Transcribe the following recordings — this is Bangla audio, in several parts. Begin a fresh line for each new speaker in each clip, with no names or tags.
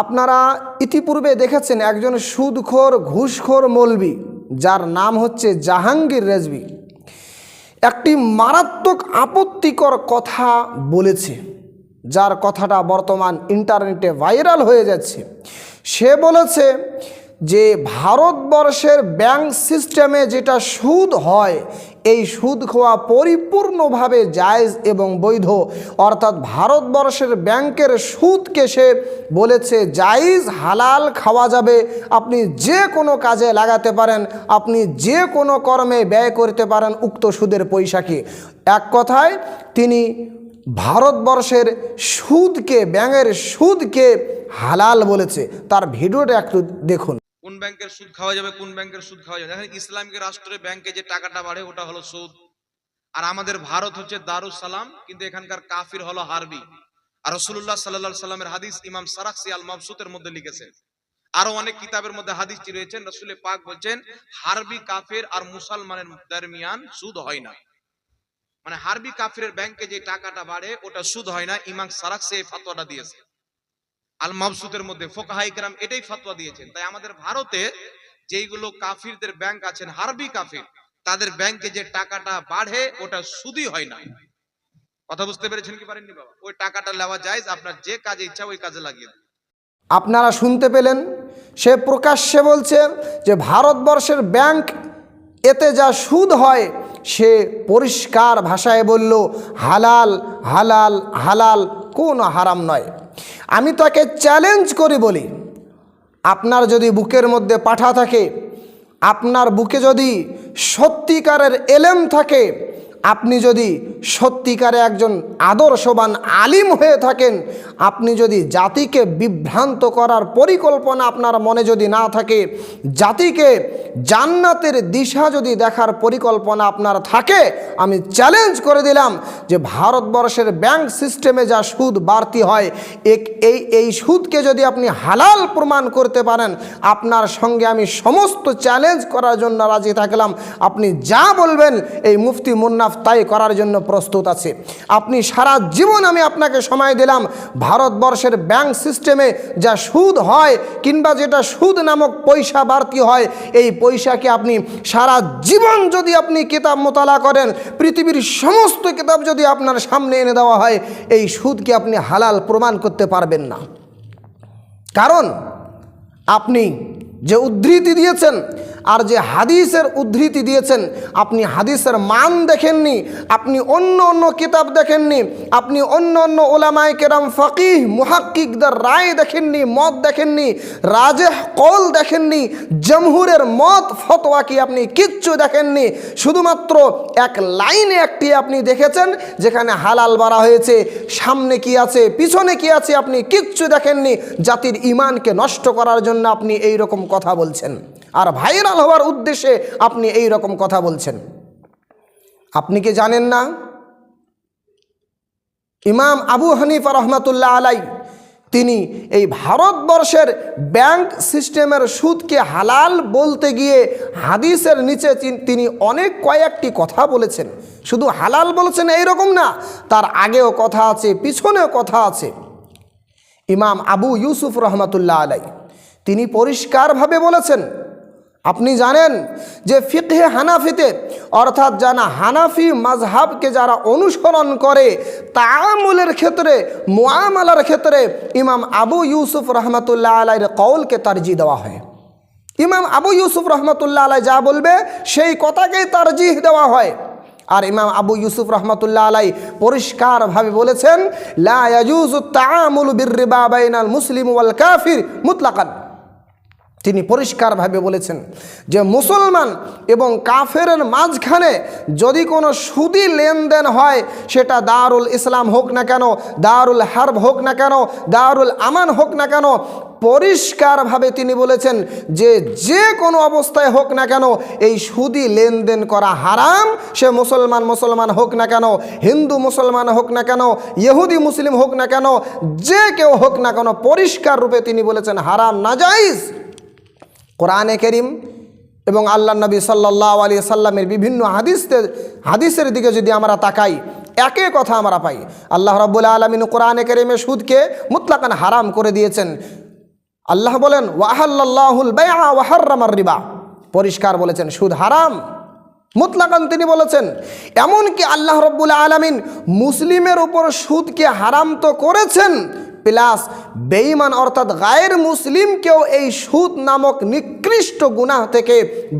আপনারা ইতিপূর্বে দেখেছেন একজন সুদখোর, ঘুষখোর মলবি, যার নাম হচ্ছে জাহাঙ্গীর রেজবি একটি মারাত্মক আপত্তিকর কথা বলেছে, যার কথাটা বর্তমান ইন্টারনেটে ভাইরাল হয়ে যাচ্ছে। সে বলেছে যে ভারতবর্ষের ব্যাংক সিস্টেমে যেটা সুদ হয়, এই সুদ খাওয়া পরিপূর্ণভাবে জায়েজ এবং বৈধ। অর্থাৎ ভারতবর্ষের ব্যাংকের সুদকে সে বলেছে, জায়েজ হালাল খাওয়া যাবে। আপনি যে কোনো কাজে লাগাতে পারেন, আপনি যে কোনো কর্মে ব্যয় করতে পারেন উক্ত সুদের পয়সাকে। এক কথায়, তিনি ভারতবর্ষের সুদকে ব্যাঙের সুদকে হালাল বলেছে। তার ভিডিওটা একটু দেখুন।
কোন ব্যাংকের সুদ খাওয়া যাবে, কোন ব্যাংকের সুদ খাওয়া যাবে। দেখেন ইসলামিক রাষ্ট্রের ব্যাংকে যে টাকাটা বাড়ে, ওটা হলো সুদ। আর আমাদের ভারত হচ্ছে দারুস সালাম কিন্তু এখানকার কাফির হলো হারবি। আর রসুল্লাহ সাল্লাহ সাল্লামের হাদিস ইমাম সারাকসি আল মবসুতের মধ্যে লিখেছেন আরও অনেক কিতাবের মধ্যে হাদিসটি রয়েছেন রসুলের পাক বলছেন, হারবি কাফের আর মুসলমানের দরমিয়ান সুদ হয় না। মানে হারবি কাফিরের ব্যাংকে যে টাকাটা বাড়ে, ওটা সুদ হয় না, ইমাম সারাকসি এই ফাতোয়াটা দিয়েছে। আল মাবসুদের মধ্যে, ফোকাহাই কেরাম এটাই ফতোয়া দিয়েছেন। তাই আমাদের ভারতে যেইগুলো কাফিরদের ব্যাংক আছেন, হারবি কাফির, তাদের ব্যাংকে যে টাকাটা বাড়ে, ওটা সুদই হয় না। কথা বুঝতে পেরেছেন কি পারেননি বাবা? ওই টাকাটা নেওয়া যায় আপনার যে কাজে ইচ্ছা ওই কাজে লাগিয়ে দেন।
আপনারা শুনতে পেলেন, সে প্রকাশ্যে বলছে যে ভারতবর্ষের ব্যাংক এতে যা সুদ হয়, সে পরিষ্কার ভাষায় বলল, হালাল হালাল হালাল, কোনো হারাম নয়। আমি তাকে চ্যালেঞ্জ করে বলি, আপনার যদি বুকের মধ্যে পাঠা থাকে, আপনার বুকে যদি সত্যিকারের এলেম থাকে আপনি যদি সত্যিকারে একজন আদর্শবান আলিম হয়ে থাকেন, আপনি যদি জাতিকে বিভ্রান্ত করার পরিকল্পনা আপনার মনে যদি না থাকে, জাতিকে জান্নাতের দিশা যদি দেখার পরিকল্পনা আপনার থাকে, আমি চ্যালেঞ্জ করে দিলাম যে ভারতবর্ষের ব্যাংক সিস্টেমে যা সুদ বাড়তি হয়, এক- এই এই সুদকে যদি আপনি হালাল প্রমাণ করতে পারেন, আপনার সঙ্গে আমি সমস্ত চ্যালেঞ্জ করার জন্য রাজি থাকলাম। আপনি যা বলবেন, এই মুফতি মুন্নাফ তাই করার জন্য প্রস্তুত আছে। আপনি সারা জীবন আমি আপনাকে সময় দিলাম ভারতবর্ষের ব্যাংক সিস্টেমে যা সুদ হয় কিংবা যেটা সুদ নামক পয়সা বাড়তি হয়, এই পয়সাকে আপনি সারা জীবন যদি আপনি কিতাব মোতালা করেন, পৃথিবীর সমস্ত কিতাব যদি আপনার সামনে এনে দেওয়া হয়, এই সুদকে আপনি হালাল প্রমাণ করতে পারবেন না। কারণ আপনি যে উদ্ধৃতি দিয়েছেন আর যে হাদিসের উদ্ধৃতি দিয়েছেন, আপনি হাদিসের মান দেখেননি, আপনি অন্য অন্য কিতাব দেখেননি, আপনি অন্য অন্য ওলামায় কেরাম ফকিহ, মুহাক্কিকদের রায় দেখেননি, মত দেখেননি, রাজেহ কল দেখেননি, জমহুরের মত, ফতোয়া কি আপনি কিচ্ছু দেখেননি, শুধুমাত্র এক লাইনে একটি আপনি দেখেছেন, যেখানে হালাল বাড়া হয়েছে, সামনে কি আছে, পিছনে কি আছে আপনি কিচ্ছু দেখেননি, জাতির ইমানকে নষ্ট করার জন্য আপনি এই রকম কথা বলছেন। আর ভাইরাল হওয়ার উদ্দেশ্যে আপনি এই রকম কথা বলছেন। আপনি কি জানেন না? ইমাম আবু হানিফা রহমাতুল্লাহ আলাই, তিনি এই ভারতবর্ষের ব্যাংক সিস্টেমের সুদকে হালাল বলতে গিয়ে হাদিসের নিচে তিনি অনেক কয়েকটি কথা বলেছেন। শুধু হালাল বলেছেন এই রকম না, তার আগেও কথা আছে, পিছনেও কথা আছে। ইমাম আবু ইউসুফ রহমাতুল্লাহ আলাই, তিনি পরিষ্কারভাবে বলেছেন আপনি জানেন যে ফিকহে হানাফিতে, অর্থাৎ যারা হানাফি মাজহাবকে যারা অনুসরণ করে তামুলের ক্ষেত্রে মোয়ামালার ক্ষেত্রে ইমাম আবু ইউসুফ রহমতুল্লাহ আলাইয়ের কৌলকে তারজি দেওয়া হয়। ইমাম আবু ইউসুফ রহমতুল্লাহ আলাই যা বলবে, সেই কথাকেই তারজিহ দেওয়া হয়। আর ইমাম আবু ইউসুফ রহমতুল্লাহ আলাই পরিষ্কারভাবে বলেছেন, লা ইয়াজুজু তাআমুলু বিররিবা বাইনাল মুসলিম ওয়াল কাফির মুতলাকান। তিনি পরিষ্কারভাবে বলেছেন যে মুসলমান এবং কাফেরের মাঝখানে যদি কোনো সুদি লেনদেন হয়, সেটা দারুল ইসলাম হোক না কেন, দারুল হার্ব হোক না কেন, দারুল আমান হোক না কেন, পরিষ্কারভাবে তিনি বলেছেন যে যে কোনো অবস্থায় হোক না কেন, এই সুদি লেনদেন করা হারাম। সে মুসলমান মুসলমান হোক না কেন, হিন্দু মুসলমান হোক না কেন, ইহুদি মুসলিম হোক না কেন, যে কেউ হোক না কেন, পরিষ্কার রূপে তিনি বলেছেন হারাম, নাজাইজ। কোরআনে করিম এবং আল্লাহ নবী সাল্লাহ আলী সাল্লামের বিভিন্ন হাদিসের হাদিসের দিকে যদি আমরা তাকাই একই কথা আমরা পাই। আল্লাহ রব্বুল আলমিন কোরআনে করিমে সুদকে মুতলাকান হারাম করে দিয়েছেন। আল্লাহ বলেন ওয়াহাল্লাহুল বেয়া ওয়াহার্রামার রিবা। পরিষ্কার বলেছেন, সুদ হারাম। মুতলাকান তিনি বলেছেন, এমনকি আল্লাহ রব্বুল আলমিন মুসলিমের উপর সুদকে হারাম তো করেছেন প্লাস বেঈমান অর্থাৎ গায়ের মুসলিমকেও এই সুদ নামক নিকৃষ্ট গুনাহ থেকে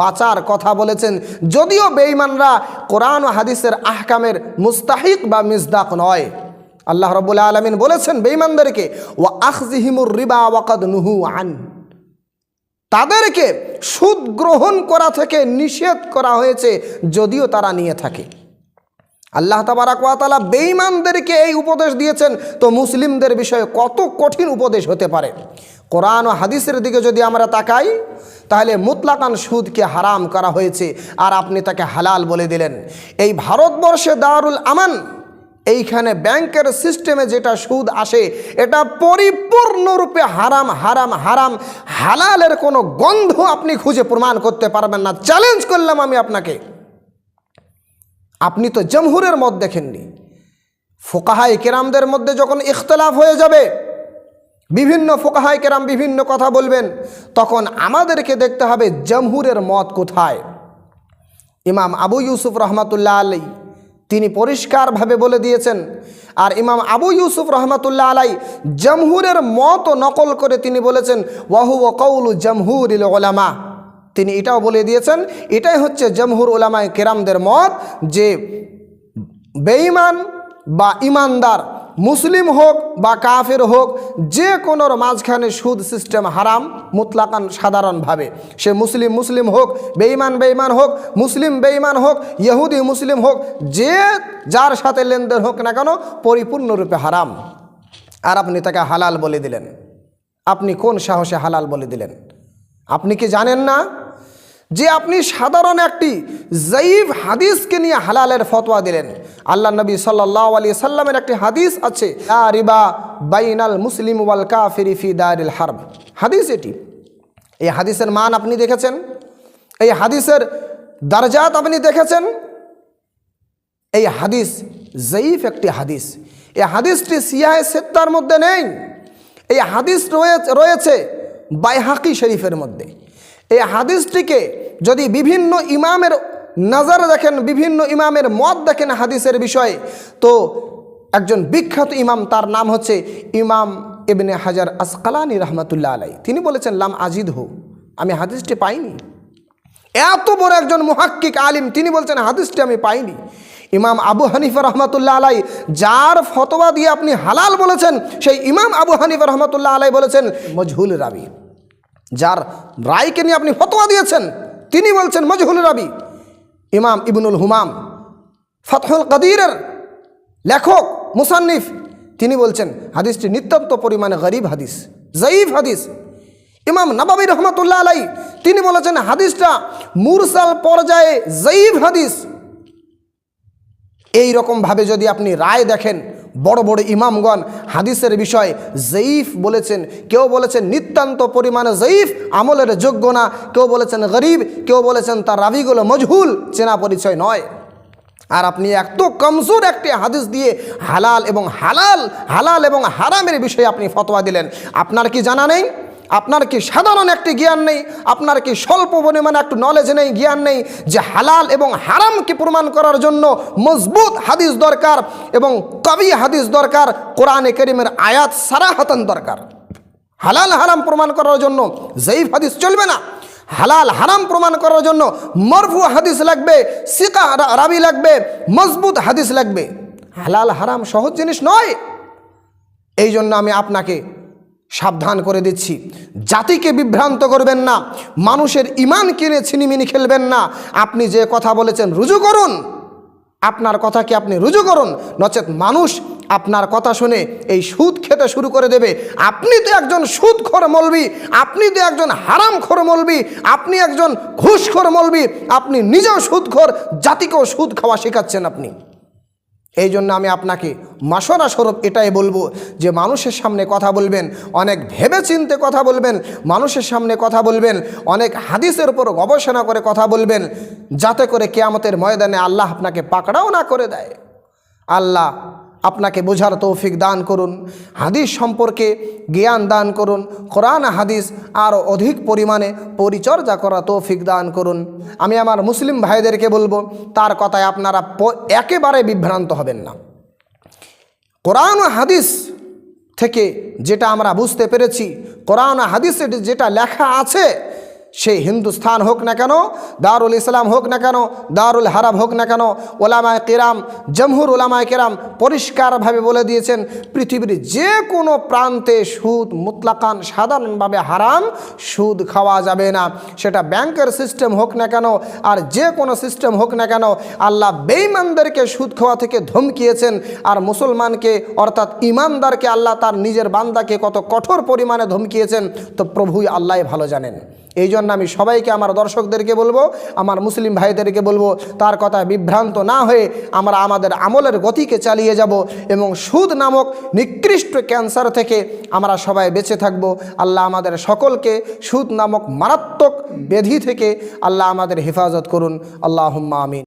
বাঁচার কথা বলেছেন। যদিও বেঈমানরা কোরআন ও হাদিসের আহকামের মুস্তাহিক বা মিসদাক নয়। আল্লাহ রব্বুল আলমিন বলেছেন বেঈমানদেরকে ও আখজিহিমুর রিবা ওয়াকাদ নুহু আন। তাদেরকে সুদ গ্রহণ করা থেকে নিষেধ করা হয়েছে, যদিও তারা নিয়ে থাকে। আল্লাহ তাবারাকালা বেঈমানদেরকে এই উপদেশ দিয়েছেন। তো মুসলিমদের বিষয়ে কত কঠিন উপদেশ হতে পারে? কোরআন ও হাদিসের দিকে যদি আমরা তাকাই, তাহলে মুতলাকান সুদকে হারাম করা হয়েছে আর আপনি তাকে হালাল বলে দিলেন। এই ভারতবর্ষে দারুল আমান, এইখানে ব্যাংকের সিস্টেমে যেটা সুদ আসে, এটা পরিপূর্ণরূপে হারাম হারাম হারাম, হালালের কোনো গন্ধ আপনি খুঁজে প্রমাণ করতে পারবেন না। চ্যালেঞ্জ করলাম আমি আপনাকে। আপনি তো জমহুরের মত দেখেননি। ফোকাহাই কেরামদের মধ্যে যখন ইখতলাফ হয়ে যাবে, বিভিন্ন ফোকাহাই কেরাম বিভিন্ন কথা বলবেন, তখন আমাদেরকে দেখতে হবে জমহুরের মত কোথায়। ইমাম আবু ইউসুফ রহমতুল্লাহ আলাই তিনি পরিষ্কারভাবে বলে দিয়েছেন, আর ইমাম আবু ইউসুফ রহমতুল্লাহ আলাই জমহুরের মত নকল করে তিনি বলেছেন ওয়াহু ও কৌলু জমহুর ওলামা তিনি এটাও বলে দিয়েছেন, এটাই হচ্ছে জমহুর ওলামায় কেরামদের মত যে বেঈমান বা ইমানদার মুসলিম হোক বা কাফের হোক, যে কোনোর মাঝখানে সুদ সিস্টেম হারাম, মুতলাকান সাধারণভাবে। সে মুসলিম মুসলিম হোক, বেঈমান বেঈমান হোক, মুসলিম বেঈমান হোক, ইহুদি মুসলিম হোক, যে যার সাথে লেনদেন হোক না কেন, পরিপূর্ণরূপে হারাম। আর আপনি তাকে হালাল বলে দিলেন। আপনি কোন সাহসে হালাল বলে দিলেন? আপনি কি জানেন না? যে আপনি সাধারণ একটি জয়ীব হাদিসকে নিয়ে হালালের ফতোয়া দিলেন। আল্লাহ নবী সাল্লাহ আলী সাল্লামের একটি হাদিস আছে রিবা বাইনাল মুসলিম ওয়াল কাফিরি ফি দারিল হারব হাদিস এটি। এই হাদিসের মান আপনি দেখেছেন? এই হাদিসের দরজাত আপনি দেখেছেন? এই হাদিস জয়ীফ একটি হাদিস। এই হাদিসটি সিয়াহে সেত্তার মধ্যে নেই। এই হাদিস রয়ে- রয়েছে বাইহাকি শরীফের মধ্যে। এই হাদিসটিকে যদি বিভিন্ন ইমামের নজর দেখেন, বিভিন্ন ইমামের মত দেখেন হাদিসের বিষয়ে, তো একজন বিখ্যাত ইমাম, তার নাম হচ্ছে ইমাম ইবনে হাজার আসকালানি রহমতুল্লাহ আলাই তিনি বলেছেন, লাম আজিদ হো আমি হাদিসটি পাইনি। এত বড় একজন মুহাক্কিক আলিম, তিনি বলছেন, হাদিসটি আমি পাইনি। ইমাম আবু হানিফা রহমতুল্লাহ আলাই যার ফতোয়া দিয়ে আপনি হালাল বলেছেন, সেই ইমাম আবু হানিফা রহমতুল্লাহ আলাই বলেছেন, মজহুল রাবি। যার রায়কে নিয়ে আপনি ফতোয়া দিয়েছেন, তিনি বলছেন, মজহুল রাবি, ইমাম ইবনুল হুমাম, ফতহুল কাদিরের লেখক, মুসান্নিফ, তিনি বলছেন, হাদিসটি নিত্যন্ত পরিমাণে গরিব হাদিস, জয়ীফ হাদিস। ইমাম নবাবী রহমতুল্লাহ আলাই তিনি বলেছেন, হাদিসটা মুরসাল পর্যায়ে জয়ীফ হাদিস। এই রকমভাবে যদি আপনি রায় দেখেন বড় বড় ইমামগণ হাদিসের বিষয় জঈফ বলেছেন। কেউ বলেছেন নিত্যান্ত পরিমাণে জঈফ আমলের যোগ্য না। কেউ বলেছেন গরিব, কেউ বলেছেন তার রাবিগুলো মজহুল, চেনা পরিচয় নয়। আর আপনি এত কমজোর একটি হাদিস দিয়ে হালাল এবং হালাল হালাল এবং হারামের বিষয়ে আপনি ফতোয়া দিলেন। আপনার কি জানা নেই? আপনার কি সাধারণ একটি জ্ঞান নেই? আপনার কি স্বল্প পরিমাণে একটু নলেজ নেই, জ্ঞান নেই যে হালাল এবং হারামকে প্রমাণ করার জন্য মজবুত হাদিস দরকার এবং কবি হাদিস দরকার, কোরআনে করিমের আয়াত সারাহাতন দরকার? হালাল হারাম প্রমাণ করার জন্য জয়ীফ হাদিস চলবে না। হালাল হারাম প্রমাণ করার জন্য মরফু হাদিস লাগবে, সিকা রাবি লাগবে, মজবুত হাদিস লাগবে। হালাল হারাম সহজ জিনিস নয়। এই জন্য আমি আপনাকে সাবধান করে দিচ্ছি। জাতিকে বিভ্রান্ত করবেন না, মানুষের ইমান কিনে ছিনিমিনি খেলবেন না। আপনি যে কথা বলেছেন, রুজু করুন। আপনার কথাকে আপনি রুজু করুন। নচেত মানুষ আপনার কথা শুনে এই সুদ খেতে শুরু করে দেবে। আপনি তো একজন সুদখোর মলবি, আপনি তো একজন হারামখোর মলবি, আপনি একজন ঘুষখোর মলবি, আপনি নিজেও সুদখোর, জাতিকেও সুদ খাওয়া শেখাচ্ছেন আপনি। এই জন্য আমি আপনাকে মাসনা স্বরূপ এটাই বলব যে মানুষের সামনে কথা বলবেন, অনেক ভেবে চিনতে কথা বলবেন, মানুষের সামনে কথা বলবেন, অনেক হাদিসের উপর গবেষণা করে কথা বলবেন, যাতে করে কেয়ামতের ময়দানে আল্লাহ আপনাকে পাকড়াও না করে দেয়। আল্লাহ আপনাকে বোঝার তৌফিক দান করুন, হাদিস সম্পর্কে জ্ঞান দান করুন, কোরআন, হাদিস আরও অধিক পরিমাণে পরিচর্যা করা তৌফিক দান করুন। আমি আমার মুসলিম ভাইদেরকে বলব, তার কথায় আপনারা একেবারে বিভ্রান্ত হবেন না। কোরআন হাদিস থেকে যেটা আমরা বুঝতে পেরেছি, কোরআন হাদিসে যেটা লেখা আছে সে হিন্দুস্থান হোক না কেন, দারুল ইসলাম হোক না কেন, দারুল হারাব হোক না কেন, ওলামায় কেরাম, জমহুর ওলামায় কেরাম পরিষ্কারভাবে বলে দিয়েছেন, পৃথিবীর যে কোনো প্রান্তে সুদ মুতলাকান সাধারণভাবে হারাম, সুদ খাওয়া যাবে না। সেটা ব্যাংকের সিস্টেম হোক না কেন, আর যে কোনো সিস্টেম হোক না কেন, আল্লাহ বেঈমানদেরকে সুদ খাওয়া থেকে ধমকিয়েছেন, আর মুসলমানকে, অর্থাৎ ইমানদারকে আল্লাহ তার নিজের বান্দাকে কত কঠোর পরিমাণে ধমকিয়েছেন, তো প্রভুই আল্লাহ ভালো জানেন। এই জন্য আমি সবাইকে, আমার দর্শকদেরকে বলব, আমার মুসলিম ভাইদেরকে বলব, তার কথা বিভ্রান্ত না হয়ে আমরা আমাদের আমলের গতিকে চালিয়ে যাব এবং সুদ নামক নিকৃষ্ট ক্যান্সার থেকে আমরা সবাই বেঁচে থাকব। আল্লাহ আমাদের সকলকে সুদ নামক মারাত্মক ব্যাধি থেকে আল্লাহ আমাদের হেফাজত করুন। আল্লাহ আমিন।